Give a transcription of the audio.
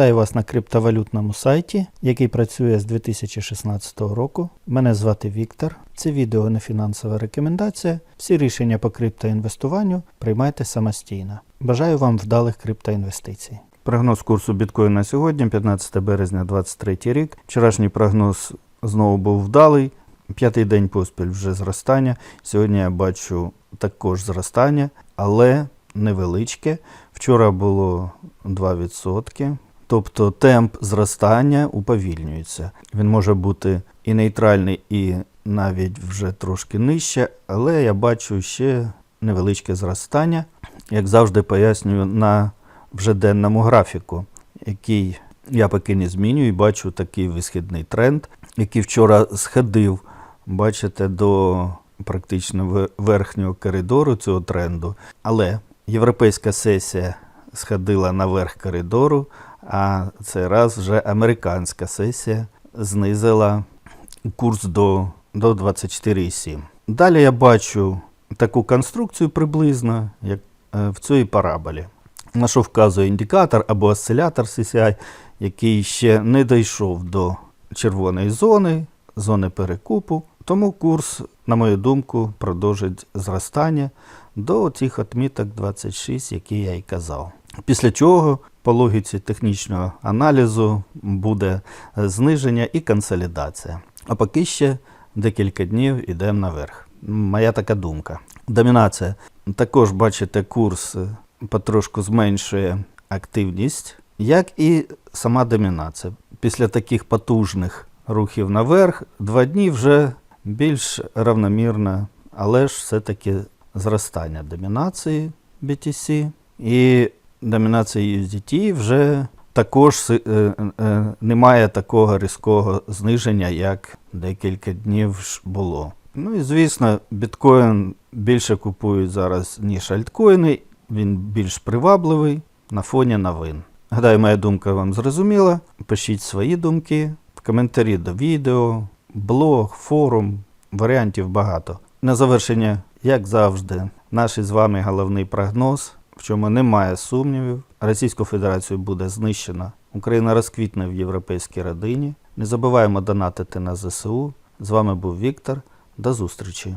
Вітаю вас на криптовалютному сайті, який працює з 2016 року. Мене звати Віктор. Це відео не фінансова рекомендація. Всі рішення по криптоінвестуванню приймайте самостійно. Бажаю вам вдалих криптоінвестицій. Прогноз курсу біткоін на сьогодні, 15 березня 2023 рік. Вчорашній прогноз знову був вдалий. П'ятий день поспіль вже зростання. Сьогодні я бачу також зростання, але невеличке. Вчора було 2%. Тобто темп зростання уповільнюється. Він може бути і нейтральний, і навіть вже трошки нижче, але я бачу ще невеличке зростання, як завжди пояснюю на вже денному графіку, який я поки не змінюю, і бачу такий висхідний тренд, який вчора сходив, бачите, до практично верхнього коридору цього тренду. Але європейська сесія сходила наверх коридору, а цей раз вже американська сесія знизила курс до, до 24,7. Далі я бачу таку конструкцію приблизно, як е, в цій параболі, на що вказує індикатор або осцилятор CCI, який ще не дійшов до червоної зони, зони перекупу. Тому курс, на мою думку, продовжить зростання до цих отміток 26, які я й казав. Після чого по логіці технічного аналізу буде е, зниження і консолідація. А поки ще декілька днів йдемо наверх. Моя така думка. Домінація. Також бачите, курс е, потрошку зменшує активність, як і сама домінація. Після таких потужних рухів наверх, два дні вже більш равномірно, але ж все-таки зростання домінації BTC і домінації USDT вже також е, е, немає такого різкого зниження, як декілька днів було. Ну і звісно, біткоін більше купують зараз, ніж альткоїни. Він більш привабливий на фоні новин. Гадаю, моя думка вам зрозуміла. Пишіть свої думки, коментарі до відео, блог, форум, варіантів багато. На завершення, як завжди, наш із вами головний прогноз, в чому немає сумнівів. Російську Федерацію буде знищена. Україна розквітне в європейській родині. Не забуваємо донатити на ЗСУ. З вами був Віктор. До зустрічі!